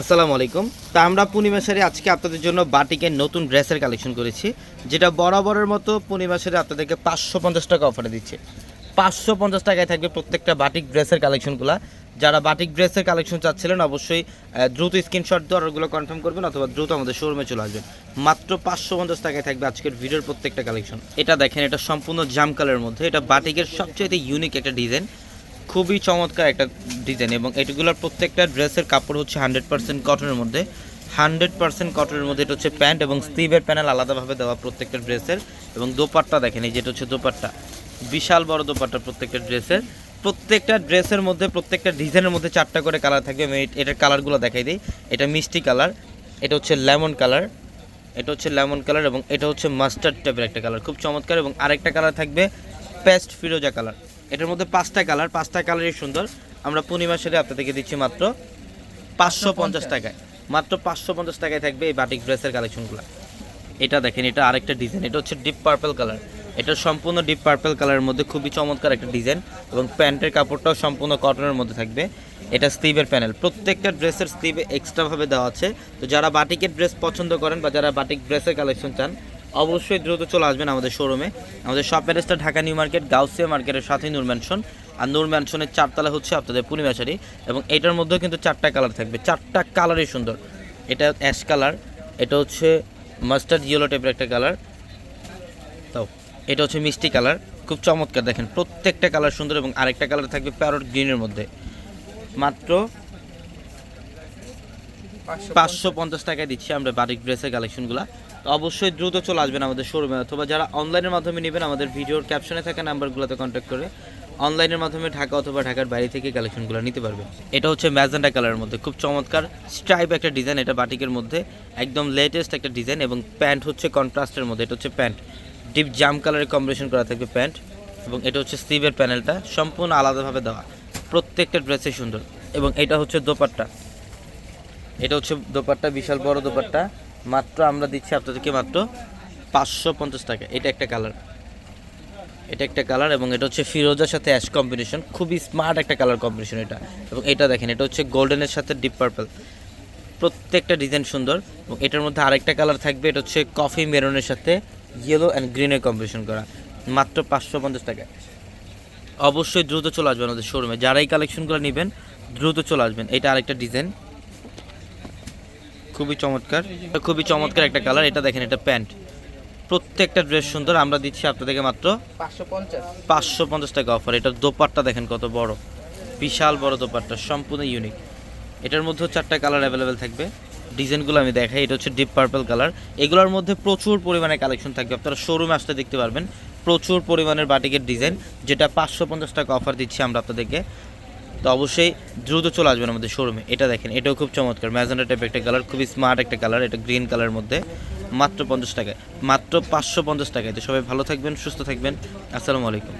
আসসালামু আলাইকুম। তা আমরা পূর্ণিমাশারি আজকে আপনাদের জন্য বাটিকের নতুন ড্রেসের কালেকশন করেছি, যেটা বরাবরের মতো পূর্ণিমাশারি আপনাদেরকে পাঁচশো পঞ্চাশ টাকা অফারে দিচ্ছে। পাঁচশো পঞ্চাশ টাকায় থাকবে প্রত্যেকটা বাটিক ড্রেসের কালেকশনগুলো। যারা বাটিক ড্রেসের কালেকশন চাচ্ছিলেন, অবশ্যই দ্রুত স্ক্রিনশট দিয়ে অর্ডারগুলো কনফার্ম করবেন অথবা দ্রুত আমাদের শোরুমে চলে আসবেন। মাত্র পাঁচশো পঞ্চাশ টাকায় থাকবে আজকের ভিডিওর প্রত্যেকটা কালেকশন। এটা দেখেন, এটা সম্পূর্ণ জাম কালারের মধ্যে। এটা বাটিকের সবচেয়ে ইউনিক একটা ডিজাইন খুবই চমৎকার একটা ডিজাইন এবং এগুলোর প্রত্যেকটা ড্রেসের কাপড় হচ্ছে হান্ড্রেড পার্সেন্ট কটনের মধ্যে। হান্ড্রেড পার্সেন্ট কটনের মধ্যে এটা হচ্ছে প্যান্ট এবং স্লিভের প্যানেল আলাদাভাবে দেওয়া প্রত্যেকটা ড্রেসের এবং দোপাট্টা দেখেন, এই যেটা হচ্ছে দোপাট্টা। বিশাল বড় দোপাট্টা প্রত্যেকটা ড্রেসের। প্রত্যেকটা ড্রেসের মধ্যে, প্রত্যেকটা ডিজাইনের মধ্যে চারটা করে কালার থাকবে আমি এটার কালারগুলো দেখাই দিই। এটা মিষ্টি কালার, এটা হচ্ছে লেমন কালার, এটা হচ্ছে লেমন কালার এবং এটা হচ্ছে মাস্টার্ড টাইপের একটা কালার। খুব চমৎকার এবং আরেকটা কালার থাকবে পেস্ট ফিরোজা কালার। এটার মধ্যে পাঁচটা কালার পাঁচটা কালারই সুন্দর। আমরা পূর্ণিমা সেরে আপনাদেরকে দিচ্ছি মাত্র পাঁচশো পঞ্চাশ টাকায়। মাত্র পাঁচশো পঞ্চাশ টাকায় থাকবে এই বাটিক ড্রেসের কালেকশনগুলো এটা দেখেন এটা আরেকটা ডিজাইন এটা হচ্ছে ডিপ পার্পল কালার এটা সম্পূর্ণ ডিপ পার্পল কালারের মধ্যে খুবই চমৎকার একটা ডিজাইন এবং প্যান্টের কাপড়টাও সম্পূর্ণ কটনের মধ্যে থাকবে। এটা স্লিভের প্যানেল প্রত্যেকটা ড্রেসের স্লিভে এক্সট্রাভাবে দেওয়া আছে। তো যারা বাটিকের ড্রেস পছন্দ করেন বা যারা বাটিক ড্রেসের কালেকশন চান অবশ্যই দ্রুত চলে আসবেন আমাদের শোরুমে আমাদের শপ অ্যাড্রেসটা ঢাকা নিউ মার্কেট, গাউসিয়া মার্কেটের সাথেই নূর ম্যানশন আর নূর ম্যানশনের চারতলা হচ্ছে আপনাদের পূর্ণিমাশারি এবং এটার মধ্যেও কিন্তু চারটা কালার থাকবে। চারটা কালারই সুন্দর। এটা অ্যাশ কালার এটা হচ্ছে মাস্টার্ড ইয়েলো টাইপের একটা কালার তাও, এটা হচ্ছে মিষ্টি কালার খুব চমৎকার দেখেন, প্রত্যেকটা কালার সুন্দর এবং আরেকটা কালার থাকবে প্যারট গ্রিনের মধ্যে। মাত্র পাঁচশো পঞ্চাশ টাকায় দিচ্ছি আমরা বাটিক ড্রেসের কালেকশনগুলো। তো অবশ্যই দ্রুত চলে আসবেন আমাদের শোরুমে অথবা যারা অনলাইনের মাধ্যমে নেবেন, আমাদের ভিডিওর ক্যাপশনে থাকা নাম্বারগুলোতে কন্ট্যাক্ট করে অনলাইনের মাধ্যমে ঢাকা অথবা ঢাকার বাইরে থেকে কালেকশনগুলো নিতে পারবেন। এটা হচ্ছে ম্যাজেন্ডা কালারের মধ্যে, খুব চমৎকার স্ট্রাইপ একটা ডিজাইন এটা বাটিকের মধ্যে, একদম লেটেস্ট একটা ডিজাইন এবং প্যান্ট হচ্ছে কন্ট্রাস্টের মধ্যে, এটা হচ্ছে প্যান্ট। ডিপ জাম কালারের কম্বিনেশন করা থাকবে প্যান্ট এবং এটা হচ্ছে স্লিভের প্যানেলটা সম্পূর্ণ আলাদাভাবে দেওয়া। প্রত্যেকটা ড্রেসে সুন্দর এবং এটা হচ্ছে দোপাট্টা। এটা হচ্ছে দোপাট্টা, বিশাল বড় দোপাট্টা। মাত্র আমরা দিচ্ছি আপনাদেরকে মাত্র পাঁচশো পঞ্চাশ টাকা। এটা একটা কালার। এটা একটা কালার এবং এটা হচ্ছে ফিরোজার সাথে অ্যাশ কম্বিনেশন। খুবই স্মার্ট একটা কালার কম্বিনেশন এটা। এবং এটা দেখেন, এটা হচ্ছে গোল্ডেনের সাথে ডিপ পার্পল। প্রত্যেকটা ডিজাইন সুন্দর। এবং এটার মধ্যে আরেকটা কালার থাকবে, এটা হচ্ছে কফি মেরুনের সাথে ইয়েলো অ্যান্ড গ্রিনের কম্বিনেশন করা। মাত্র পাঁচশো পঞ্চাশ টাকা অবশ্যই দ্রুত চলে আসবেন আমাদের শোরুমে যারা এই কালেকশনগুলো নেবেন, দ্রুত চলে আসবেন। এটা আরেকটা ডিজাইন খুবই চমৎকার। খুবই চমৎকার একটা কালার এটা দেখেন এটা প্যান্ট। প্রত্যেকটা ড্রেস সুন্দর আমরা দিচ্ছি আপনাদেরকে মাত্র পাঁচশো পঞ্চাশ। টাকা অফার এটার দোপাট্টা দেখেন কত বড়। বিশাল বড় দোপাট্টা সম্পূর্ণ ইউনিক এটার মধ্যেও চারটা কালার অ্যাভেলেবেল থাকবে। ডিজাইনগুলো আমি দেখাই এটা হচ্ছে ডিপ পার্পল কালার এগুলোর মধ্যে প্রচুর পরিমাণে কালেকশন থাকবে। আপনারা শোরুমে আসতে দেখতে পারবেন। প্রচুর পরিমাণের বাটিকের ডিজাইন যেটা পাঁচশো পঞ্চাশ টাকা অফার দিচ্ছি আমরা আপনাদেরকে। তো অবশ্যই দ্রুত চলে আসবেন আমাদের শোরুমে এটা দেখেন, এটাও খুব চমৎকার। ম্যাজেন্ডা টাইপ একটা কালার খুবই স্মার্ট একটা কালার এটা গ্রিন কালারের মধ্যে। মাত্র পঞ্চাশ টাকায়, মাত্র পাঁচশো পঞ্চাশ টাকায়। তো সবাই ভালো থাকবেন, সুস্থ থাকবেন। আসসালামু আলাইকুম।